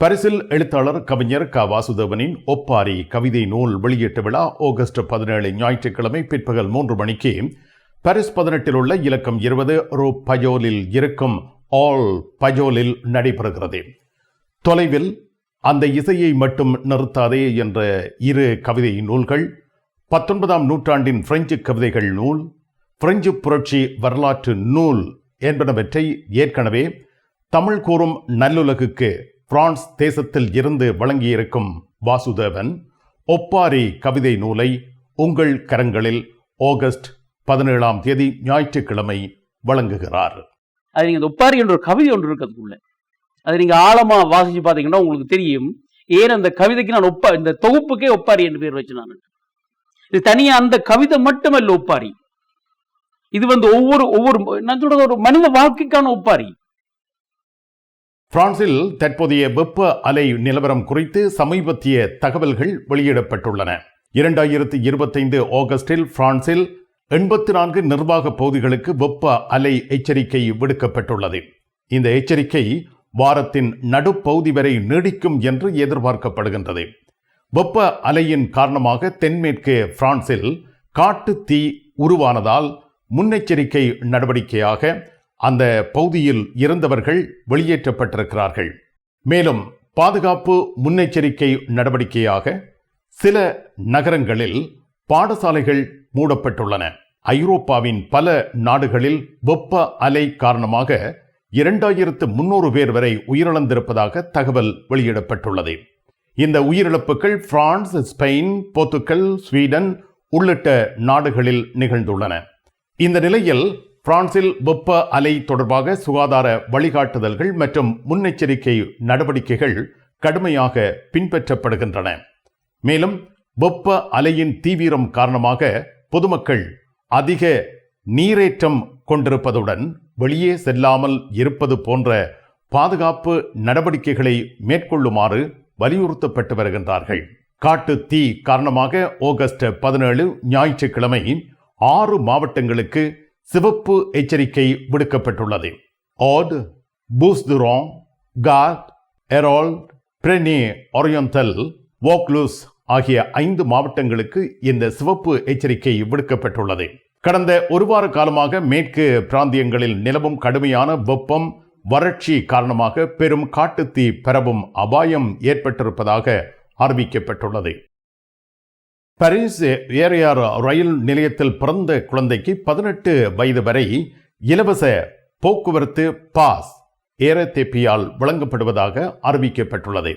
பரிசில் எழுத்தாளர் கவிஞர் க. வாசுதேவனின் ஒப்பாரி கவிதை நூல் வெளியீட்டு விழா ஆகஸ்ட் பதினேழு ஞாயிற்றுக்கிழமை பிற்பகல் மூன்று மணிக்கு. பரிஸ் பதினெட்டில் உள்ள இலக்கம் இருபது ரூ. பயோலில் இருக்கும் ஆல் பயோலில் நடைபெறுகிறது. தொலைவில் அந்த இசையை மட்டும் நிறுத்தாதே என்ற இரு கவிதை நூல்கள் பத்தொன்பதாம் நூற்றாண்டின் பிரெஞ்சு கவிதைகள் நூல் பிரெஞ்சு புரட்சி வரலாற்று நூல் என்பனவற்றை ஏற்கனவே தமிழ் கூறும் நல்லுலகுக்கு பிரான்ஸ் தேசத்தில் இருந்து வழங்கியிருக்கும் வாசுதேவன் ஒப்பாரி கவிதை நூலை உங்கள் கரங்களில் ஆகஸ்ட் பதினேழாம் தேதி ஞாயிற்றுக்கிழமை வழங்குகிறார். அது நீங்க இந்த ஒப்பாரி என்ற ஒரு கவிதை ஒன்று இருக்கு அதுக்குள்ள. அது நீங்க ஆழமா வாசிச்சு பாத்தீங்கன்னா உங்களுக்கு தெரியும். ஏன் அந்த கவிதைக்கு நான் ஒப்பா இந்த தொகுப்புக்கே ஒப்பாரி என்று பேர் வச்சு நான் இது தனியா அந்த கவிதை மட்டுமல்ல ஒப்பாரி. இது வந்து ஒவ்வொரு ஒவ்வொரு நான் சொல்றது ஒரு மனித வாழ்க்கைக்கான ஒப்பாரி. பிரான்சில் தற்போதைய வெப்ப அலை நிலவரம் குறித்து சமீபத்திய தகவல்கள் வெளியிடப்பட்டுள்ளன. இரண்டாயிரத்தி இருபத்தைந்து ஆகஸ்டில் பிரான்சில் எண்பத்தி நான்கு நிர்வாக பகுதிகளுக்கு வெப்ப அலை எச்சரிக்கை விடுக்கப்பட்டுள்ளது. இந்த எச்சரிக்கை வாரத்தின் நடுப்பகுதி வரை நீடிக்கும் என்று எதிர்பார்க்கப்படுகின்றது. வெப்ப அலையின் காரணமாக தென்மேற்கு பிரான்சில் காட்டு தீ உருவானதால் முன்னெச்சரிக்கை நடவடிக்கையாக அந்த பகுதியில் இறந்தவர்கள் வெளியேற்றப்பட்டிருக்கிறார்கள். மேலும் பாதுகாப்பு முன்னெச்சரிக்கை நடவடிக்கையாக சில நகரங்களில் பாடசாலைகள் மூடப்பட்டுள்ளன. ஐரோப்பாவின் பல நாடுகளில் வெப்ப அலை காரணமாக இரண்டாயிரத்து முன்னூறு பேர் வரை உயிரிழந்திருப்பதாக தகவல் வெளியிடப்பட்டுள்ளது. இந்த உயிரிழப்புகள் பிரான்ஸ் ஸ்பெயின் போர்த்துக்கல் ஸ்வீடன் உள்ளிட்ட நாடுகளில் நிகழ்ந்துள்ளன. இந்த நிலையில் பிரான்சில் வெப்ப அலை தொடர்பாக சுகாதார வழிகாட்டுதல்கள் மற்றும் முன்னெச்சரிக்கை நடவடிக்கைகள் கடுமையாக பின்பற்றப்படுகின்றன. மேலும் வெப்ப அலையின் தீவிரம் காரணமாக பொதுமக்கள் அதிக நீரேற்றம் கொண்டிருப்பதுடன் வெளியே செல்லாமல் இருப்பது போன்ற பாதுகாப்பு நடவடிக்கைகளை மேற்கொள்ளுமாறு வலியுறுத்தப்பட்டு வருகின்றார்கள். காட்டு தீ காரணமாக ஆகஸ்ட் பதினேழு ஞாயிற்றுக்கிழமை ஆறு மாவட்டங்களுக்கு சிவப்பு எச்சரிக்கை விடுக்கப்பட்டுள்ளது. Aude Bouches du Rhone Gard Herault Pyrenees Orientales Vaucluse ஆகிய ஐந்து மாவட்டங்களுக்கு இந்த சிவப்பு எச்சரிக்கை விடுக்கப்பட்டுள்ளது. கடந்த ஒரு வார காலமாக மேற்கு பிராந்தியங்களில் நிலவும் கடுமையான வெப்பம் வறட்சி காரணமாக பெரும் காட்டுத்தீ பரவும் அபாயம் ஏற்பட்டிருப்பதாக அறிவிக்கப்பட்டுள்ளது. பாரிஸ் ஏரியார் ரயில் நிலையத்தில் பிறந்த குழந்தைக்கு பதினெட்டு வயது வரை இலவச போக்குவரத்து பாஸ் ஏரத்தேப்பியால் வழங்கப்படுவதாக அறிவிக்கப்பட்டுள்ளது.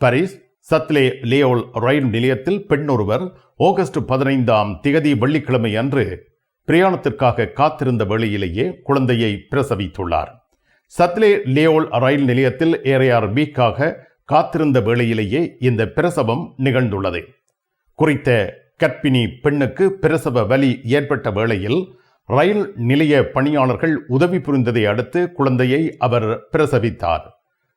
பாரிஸ் சத்லே லியோல் ரயில் நிலையத்தில் பெண் ஒருவர் ஆகஸ்ட் பதினைந்தாம் திகதி வெள்ளிக்கிழமை அன்று பிரயாணத்திற்காக காத்திருந்த வேளையிலேயே குழந்தையை பிரசவித்துள்ளார். சத்லே லியோல் ரயில் நிலையத்தில் ஏரையார் வீக்காக காத்திருந்த வேளையிலேயே இந்த பிரசவம் நிகழ்ந்துள்ளது. குறித்த கற்பிணி பெண்ணுக்கு பிரசவ வலி ஏற்பட்ட வேளையில் ரயில் நிலைய பணியாளர்கள் உதவி புரிந்ததை அடுத்து குழந்தையை அவர் பிரசவித்தார்.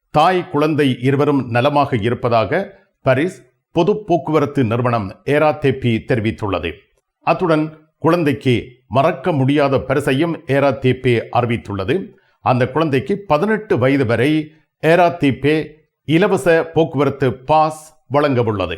தாய் குழந்தை இருவரும் நலமாக இருப்பதாக பாரிஸ் பொது போக்குவரத்து நிறுவனம் ஏராதேபி தெரிவித்துள்ளது. அத்துடன் குழந்தைக்கு மறக்க முடியாத பரிசையும் ஏராதேபே அறிவித்துள்ளது. அந்த குழந்தைக்கு பதினெட்டு வயது வரை ஏராதேபே இலவச போக்குவரத்து பாஸ் வழங்கவுள்ளது.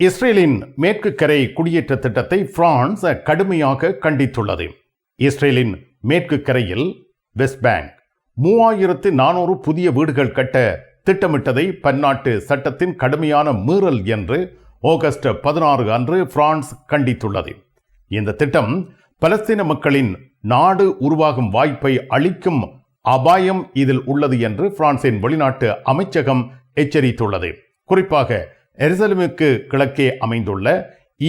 இஸ்ரேலின் மேற்கு கரை குடியேற்ற திட்டத்தை பிரான்ஸ் கடுமையாக கண்டித்துள்ளது. இஸ்ரேலின் மேற்கு கரையில் வெஸ்ட் பேங்க் மூவாயிரத்து நானூறு புதிய வீடுகள் கட்ட திட்டமிட்டதை பன்னாட்டு சட்டத்தின் கடுமையான மீறல் என்று ஆகஸ்ட் பதினாறு அன்று பிரான்ஸ் கண்டித்துள்ளது. இந்த திட்டம் பலஸ்தீன மக்களின் நாடு உருவாகும் வாய்ப்பை அளிக்கும் அபாயம் இதில் உள்ளது என்று பிரான்சின் வெளிநாட்டு அமைச்சகம் எச்சரித்துள்ளது. குறிப்பாக எருசலமுக்கு கிழக்கே அமைந்துள்ள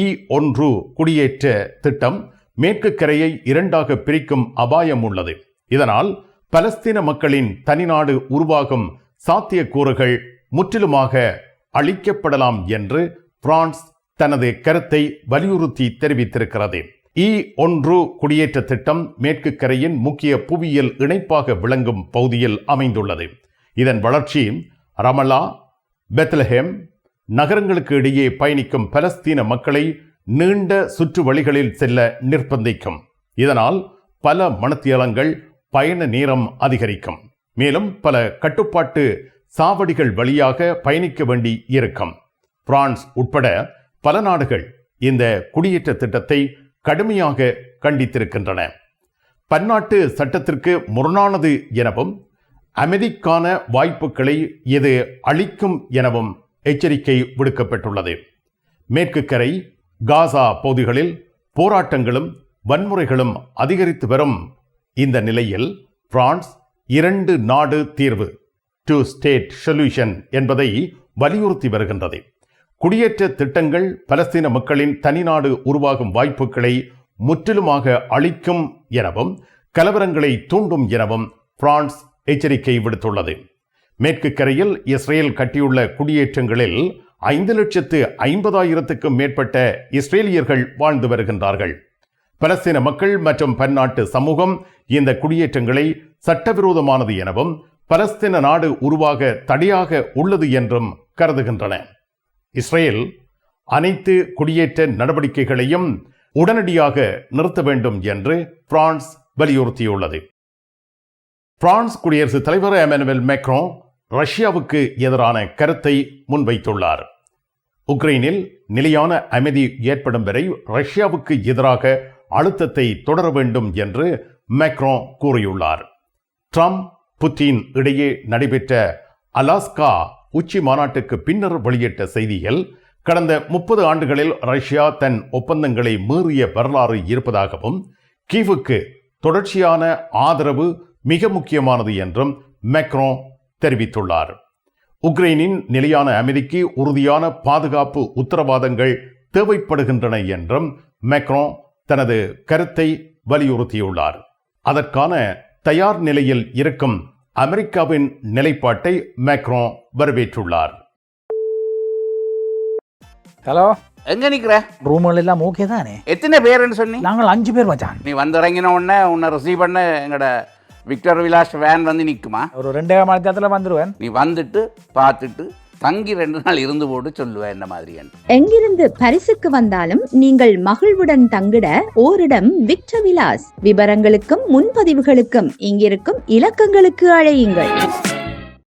இ ஒன்று குடியேற்ற திட்டம் மேற்கு கரையை இரண்டாக பிரிக்கும் அபாயம் உள்ளது. இதனால் பலஸ்தீன மக்களின் தனிநாடு உருவாகும் சாத்தியக்கூறுகள் முற்றிலுமாக அளிக்கப்படலாம் என்று பிரான்ஸ் தனது கருத்தை வலியுறுத்தி தெரிவித்திருக்கிறது. இ ஒன்று குடியேற்ற திட்டம் மேற்கு கரையின் முக்கிய புவியியல் இணைப்பாக விளங்கும் பகுதியில் அமைந்துள்ளது. இதன் வளர்ச்சி ரமலா பெத்லஹேம் நகரங்களுக்கு இடையே பயணிக்கும் பலஸ்தீன மக்களை நீண்ட சுற்று வழிகளில் செல்ல நிர்பந்திக்கும். இதனால் பல மனத்தியலங்கள் பயண நேரம் அதிகரிக்கும். மேலும் பல கட்டுப்பாட்டு சாவடிகள் வழியாக பயணிக்க வேண்டி இருக்கும். பிரான்ஸ் உட்பட பல நாடுகள் இந்த குடியேற்ற திட்டத்தை கடுமையாக கண்டித்திருக்கின்றன. பன்னாட்டு சட்டத்திற்கு முரணானது எனவும் அமைதிக்கான வாய்ப்புகளை இது அளிக்கும் எனவும் எச்சரிக்கை விடுக்கப்பட்டுள்ளது. மேற்கு கரை காசா பகுதிகளில் போராட்டங்களும் வன்முறைகளும் அதிகரித்து வரும் இந்த நிலையில் பிரான்ஸ் இரண்டு நாடு தீர்வு டு ஸ்டேட் சொல்யூஷன் என்பதை வலியுறுத்தி வருகின்றது. குடியேற்ற திட்டங்கள் பலஸ்தீன மக்களின் தனிநாடு உருவாகும் வாய்ப்புகளை முற்றிலுமாக அளிக்கும் எனவும் கலவரங்களை தூண்டும் எனவும் பிரான்ஸ் எச்சரிக்கை விடுத்துள்ளது. மேற்கு கரையில் இஸ்ரேல் கட்டியுள்ள குடியேற்றங்களில் ஐந்து லட்சத்து ஐம்பதாயிரத்துக்கும் மேற்பட்ட இஸ்ரேலியர்கள் வாழ்ந்து வருகின்றார்கள். பலஸ்தீன மக்கள் மற்றும் பன்னாட்டு சமூகம் இந்த குடியேற்றங்களை சட்டவிரோதமானது எனவும் பலஸ்தீன நாடு உருவாக தடையாக உள்ளது என்றும் கருதுகின்றன. இஸ்ரேல் அனைத்து குடியேற்ற நடவடிக்கைகளையும் உடனடியாக நிறுத்த வேண்டும் என்று பிரான்ஸ் வலியுறுத்தியுள்ளது. பிரான்ஸ் குடியரசுத் தலைவர் எமனுவல் மேக்ரோ ரஷ்யாவுக்கு எதிரான கருத்தை முன்வைத்துள்ளார். உக்ரைனில் நிலையான அமைதி ஏற்படும் வரை ரஷ்யாவுக்கு எதிராக அழுத்தத்தை தொடர வேண்டும் என்று மேக்ரோ கூறியுள்ளார். ட்ரம்ப் புட்டின் இடையே நடைபெற்ற அலாஸ்கா உச்சி மாநாட்டுக்கு பின்னர் வெளியிட்ட செய்தியில் கடந்த முப்பது ஆண்டுகளில் ரஷ்யா தன் ஒப்பந்தங்களை மீறிய வரலாறு இருப்பதாகவும் கீவுக்கு தொடர்ச்சியான ஆதரவு மிக முக்கியமானது என்றும் மேக்ரோ தெரிவித்துள்ளார். உக்ரைனின் நிலையான அமைதிக்கு உறுதியான பாதுகாப்பு உத்தரவாதங்கள் தேவைப்படுகின்றன என்றும் மேக்ரோ தனது கருத்தை வலியுறுத்தியுள்ளார். அதற்கான தயார் நிலையில் இருக்கும் அமெரிக்காவின் நிலைப்பாட்டை மேக்ரோ வரவேற்றுள்ளார். ஹலோ? எங்க நிக்கிற? ரூம்கள் எல்லாம் ஓகே தானே? எத்தனை பேருன்னு சொன்னி? நாங்கள் அஞ்சு பேர் மச்சான். நீ வந்து இறங்கின உடனே உன்னை ரிசீவ் பண்ண எங்களோட விக்டர் விலாஸ் வேன் வந்து நிற்குமா ஒரு ரெண்டே மணி நேரத்தில் வந்துடுவேன் நீ வந்துட்டு பார்த்துட்டு தங்கி ரெண்டு நாள் இருந்து போட்டு சொல்லுவேன் என்ன மாதிரி எங்கிருந்து பரிசுக்கு வந்தாலும் நீங்கள் மகிழ்வுடன் தங்கிட ஓரிடம் விக்டர் விலாஸ். விவரங்களுக்கும் முன்பதிவுகளுக்கும் இங்கிருக்கும் இலக்கங்களுக்கு அழையுங்கள்.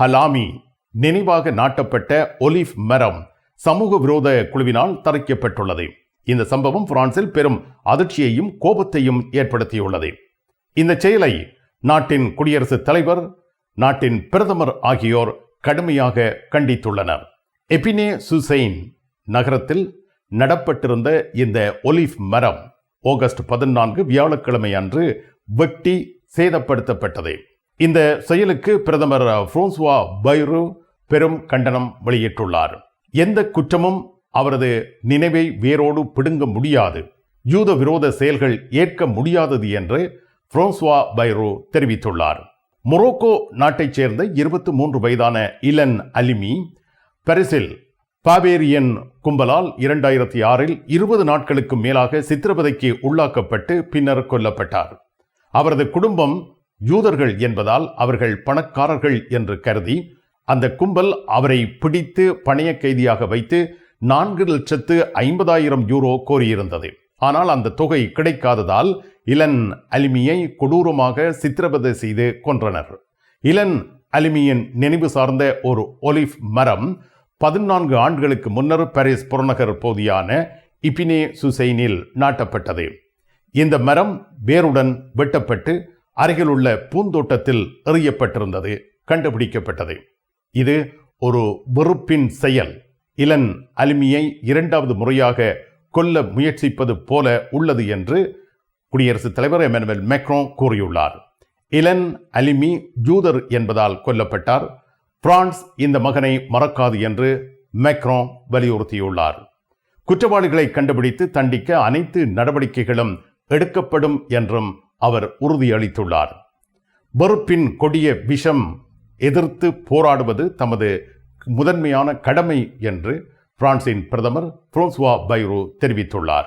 ஹலாமி நினைவாக நாட்டப்பட்ட ஒலிஃப் மரம் சமூக விரோத குழுவினால் தரைக்கப்பட்டுள்ளது. இந்த சம்பவம் பிரான்சில் பெரும் அதிர்ச்சியையும் கோபத்தையும் ஏற்படுத்தியுள்ளது. இந்த செயலை நாட்டின் குடியரசுத் தலைவர் நாட்டின் பிரதமர் ஆகியோர் கடுமையாக கண்டித்துள்ளனர். எபினே சுசைன் நகரத்தில் நடப்பட்டிருந்த இந்த ஒலிஃப் மரம் ஆகஸ்ட் பதினான்கு வியாழக்கிழமை அன்று வெட்டி சேதப்படுத்தப்பட்டது. இந்த செயலுக்கு பிரதமர் புரோன்சுவா பைரு பெரும் கண்டனம் வெளியிட்டுள்ளார். எந்த குற்றமும் அவரது நினைவை வேரோடு பிடுங்க முடியாது. யூத விரோத செயல்கள் ஏற்க முடியாதது என்று புரோன்சுவா பைரு தெரிவித்துள்ளார். மொரோக்கோ நாட்டைச் சேர்ந்த இருபத்தி மூன்று வயதான இலன் அலிமி பரிசில் பாபேரியன் கும்பலால் இரண்டாயிரத்தி ஆறில் இருபது நாட்களுக்கு மேலாக சித்திரவதைக்கு உள்ளாக்கப்பட்டு பின்னர் கொல்லப்பட்டார். அவரது குடும்பம் யூதர்கள் என்பதால் அவர்கள் பணக்காரர்கள் என்று கருதி அந்த கும்பல் அவரை பிடித்து பணைய கைதியாக வைத்து நான்கு லட்சத்து ஐம்பதாயிரம் யூரோ கோரியிருந்தது. ஆனால் அந்த தொகை கிடைக்காததால் இளன் அலிமியை கொடூரமாக சித்திரவதை செய்து கொன்றனர். இளன் அலிமியின் நினைவு சார்ந்த ஒரு ஒலிஃப் மரம் பதினான்கு ஆண்டுகளுக்கு முன்னர் பாரிஸ் புறநகர் பகுதியான இபினே சுசைனில் நாட்டப்பட்டது. இந்த மரம் வேருடன் வெட்டப்பட்டு அருகிலுள்ள பூந்தோட்டத்தில் எறியப்பட்டிருந்தது கண்டுபிடிக்கப்பட்டது. இது ஒரு வெறுப்பின் செயல். இலன் அலிமியை இரண்டாவது முறையாக கொல்ல முயற்சிப்பது போல உள்ளது என்று குடியரசுத் தலைவர் எமனுவல் மெக்ரோ கூறியுள்ளார். இலன் அலிமி ஜூதர் என்பதால் கொல்லப்பட்டார். பிரான்ஸ் இந்த மகனை மறக்காது என்று மெக்ரோ வலியுறுத்தியுள்ளார். குற்றவாளிகளை கண்டுபிடித்து தண்டிக்க அனைத்து நடவடிக்கைகளும் எடுக்கப்படும் என்றும் அவர் உறுதியளித்துள்ளார். வெறுப்பின் கொடிய விஷம் எதிர்த்து போராடுவது தமது முதன்மையான கடமை என்று பிரான்சின் பிரதமர் பிரான்சுவா பைரோ தெரிவித்துள்ளார்.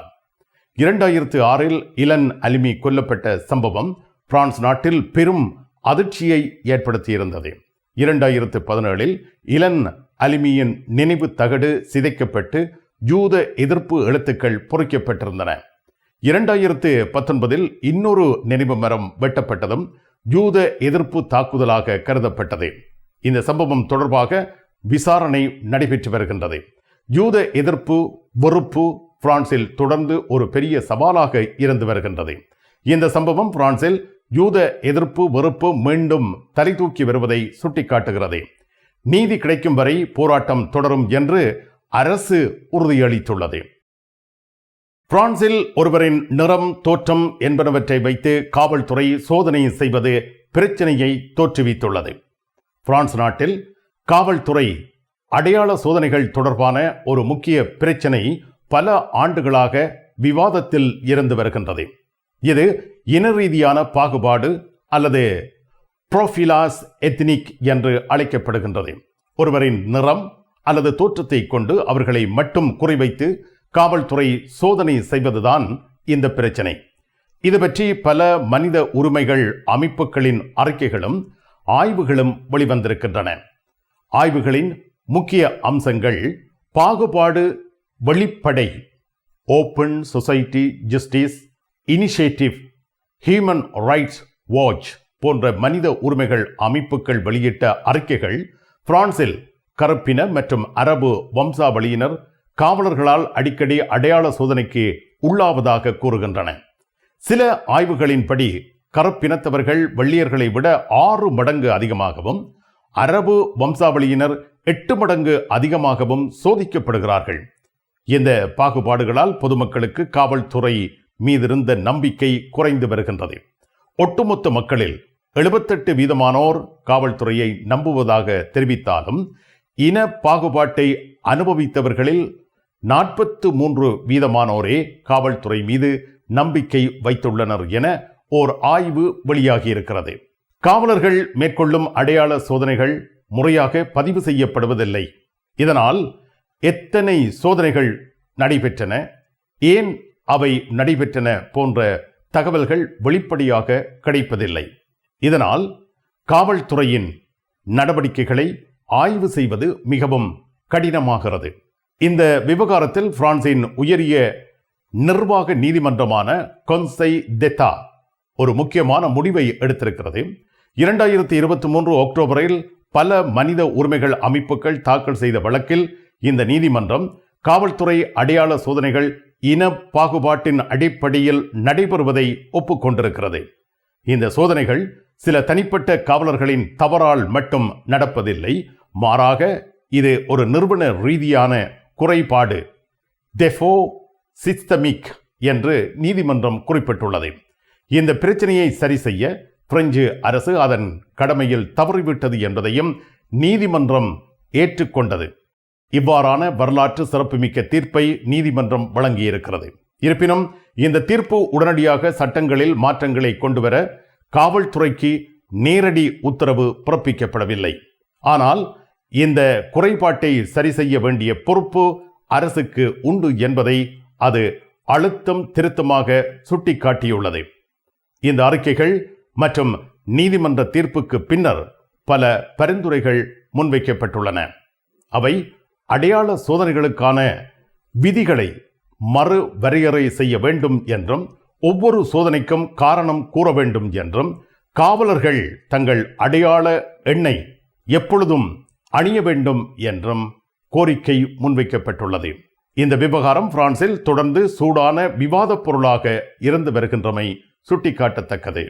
இரண்டாயிரத்து ஆறில் இலன் அலிமி கொல்லப்பட்ட சம்பவம் பிரான்ஸ் நாட்டில் பெரும் அதிர்ச்சியை ஏற்படுத்தியிருந்தது. இரண்டாயிரத்து பதினேழில் இலன் அலிமியின் நினைவு தகடு சிதைக்கப்பட்டு யூத எதிர்ப்பு எழுத்துக்கள் பொறிக்கப்பட்டிருந்தன. இரண்டாயிரத்து பத்தொன்பதில் இன்னொரு நினைவு மரம் வெட்டப்பட்டதும் யூத எதிர்ப்பு தாக்குதலாக கருதப்பட்டது. இந்த சம்பவம் தொடர்பாக விசாரணை நடைபெற்று வருகின்றது. யூத எதிர்ப்பு வெறுப்பு பிரான்சில் தொடர்ந்து ஒரு பெரிய சவாலாக இருந்து வருகின்றது. இந்த சம்பவம் பிரான்சில் யூத எதிர்ப்பு வெறுப்பு மீண்டும் தலை தூக்கி வருவதை சுட்டிக்காட்டுகிறது. நீதி கிடைக்கும் வரை போராட்டம் தொடரும் என்று அரசு உறுதியளித்துள்ளது. பிரான்சில் ஒருவரின் நிறம் தோற்றம் என்பனவற்றை வைத்து காவல்துறை சோதனை செய்வது பிரச்சனையை தோற்றுவித்துள்ளது. பிரான்ஸ் நாட்டில் காவல்துறை அடையாள சோதனைகள் தொடர்பான ஒரு முக்கிய பிரச்சனை பல ஆண்டுகளாக விவாதத்தில் இருந்து வருகின்றது. இது இன ரீதியான பாகுபாடு அல்லது புரோஃபிலாஸ் எத்னிக் என்று அழைக்கப்படுகின்றது. ஒருவரின் நிறம் அல்லது தோற்றத்தை கொண்டு அவர்களை மட்டும் குறிவைத்து காவல்துறை சோதனை செய்வதுதான் இந்த பிரச்சனை. இது பற்றி பல மனித உரிமைகள் அமைப்புகளின் அறிக்கைகளும் ஆய்வுகளும் வெளிவந்திருக்கின்றன. ஆய்வுகளின் முக்கிய அம்சங்கள் பாகுபாடு வெளிப்படை Open Society Justice Initiative Human Rights Watch போன்ற மனித உரிமைகள் அமைப்புகள் வெளியிட்ட அறிக்கைகள் பிரான்சில் கருப்பின மற்றும் அரபு வம்சாவளியினர் காவலர்களால் அடிக்கடி அடையாள சோதனைக்கு உள்ளாவதாக கூறுகின்றன. சில ஆய்வுகளின்படி கருப்பினத்தவர்கள் வெள்ளியர்களை விட ஆறு மடங்கு அதிகமாகவும் அரபு வம்சாவளியினர் எட்டு மடங்கு அதிகமாகவும் சோதிக்கப்படுகிறார்கள். இந்த பாகுபாடுகளால் பொதுமக்களுக்கு காவல்துறை மீதிருந்த நம்பிக்கை குறைந்து வருகின்றது. ஒட்டுமொத்த மக்களில் எழுபத்தெட்டு வீதமானோர் காவல்துறையை நம்புவதாக தெரிவித்தாலும் இன பாகுபாட்டை அனுபவித்தவர்களில் நாற்பத்து மூன்று வீதமானோரே காவல்துறை மீது நம்பிக்கை வைத்துள்ளனர் என ஓர் ஆய்வு வெளியாகியிருக்கிறது. காவலர்கள் மேற்கொள்ளும் அடையாள சோதனைகள் முறையாக பதிவு செய்யப்படுவதில்லை. இதனால் எத்தனை சோதனைகள் நடைபெற்றன? ஏன் அவை நடைபெற்றன போன்ற தகவல்கள் வெளிப்படையாக கிடைப்பதில்லை. இதனால் காவல்துறையின் நடவடிக்கைகளை ஆய்வு செய்வது மிகவும் கடினமாகிறது. இந்த விவகாரத்தில் பிரான்சின் உயரிய நிர்வாக நீதிமன்றமான கொன்சை தெத்தா ஒரு முக்கியமான முடிவை எடுத்திருக்கிறது. இரண்டாயிரத்தி இருபத்தி மூன்று அக்டோபரில் பல மனித உரிமைகள் அமைப்புகள் தாக்கல் செய்த வழக்கில் இந்த நீதிமன்றம் காவல்துறை அடையாள சோதனைகள் இன பாகுபாட்டின் அடிப்படையில் நடைபெறுவதை ஒப்புக்கொண்டிருக்கிறது. இந்த சோதனைகள் சில தனிப்பட்ட காவலர்களின் தவறால் மட்டும் நடப்பதில்லை. மாறாக இது ஒரு நிறுவன ரீதியான குறைபாடு. டெஃபோ சிஸ்டமிக் என்று நீதிமன்றம் குறிப்பிட்டுள்ளது. இந்த பிரச்சனையை சரி செய்ய பிரெஞ்சு அரசு அதன் கடமையில் தவறிவிட்டது என்பதையும் நீதிமன்றம் ஏற்றுக்கொண்டது. இவ்வாறான வரலாற்று சிறப்புமிக்க தீர்ப்பை நீதிமன்றம் வழங்கியிருக்கிறது. இருப்பினும் இந்த தீர்ப்பு உடனடியாக சட்டங்களில் மாற்றங்களை கொண்டுவர காவல்துறைக்கு நேரடி உத்தரவு பிறப்பிக்கப்படவில்லை. ஆனால் இந்த குறைபாட்டை சரி செய்ய வேண்டிய பொறுப்பு அரசுக்கு உண்டு என்பதை அது அழுத்தம் திருத்தமாக சுட்டிக்காட்டியுள்ளது. இந்த அறிக்கைகள் மற்றும் நீதிமன்ற தீர்ப்புக்கு பின்னர் பல பரிந்துரைகள் முன்வைக்கப்பட்டுள்ளன. அவை அடையாள சோதனைகளுக்கான விதிகளை மறு வரையறை செய்ய வேண்டும் என்றும் ஒவ்வொரு சோதனைக்கும் காரணம் கூற வேண்டும் என்றும் காவலர்கள் தங்கள் அடையாள எண்ணை எப்பொழுதும் அணிய வேண்டும் என்றும் கோரிக்கை முன்வைக்கப்பட்டுள்ளது. இந்த விவகாரம் பிரான்சில் தொடர்ந்து சூடான விவாதப் பொருளாக இருந்து வருகின்றமை சுட்டிக்காட்டத்தக்கது.